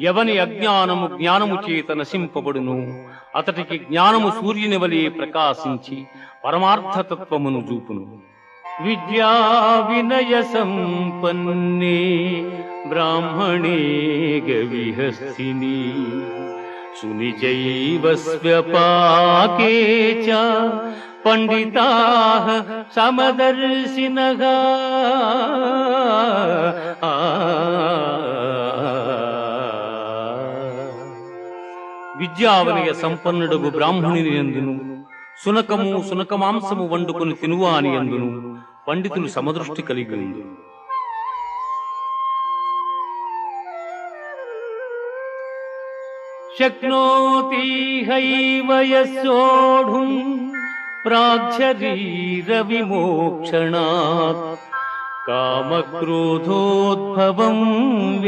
ఎవని అజ్ఞానము జ్ఞానము చేత నశింపబడును అతడికి జ్ఞానము సూర్యుని వలె ప్రకాశించి పరమార్థతత్వమును చూపును. విద్యా వినయ సంపన్నే బ్రాహ్మణే గవిహస్తిని. సునిచైవ స్వ్యపాకే చ పండితాః సమదర్శినః విద్యావనయ సంపన్నుడగు బ్రాహ్మణుని ఎందును సునకము సునకమాంసము వండుకొని తినువా అని ఎందును పండితులు సమదృష్టి కలిగి ఉంది శక్నోతి హైవ యస్సోఢుం ప్రాగ్శరీర విమోక్షణాత్ కామక్రోధోద్భవం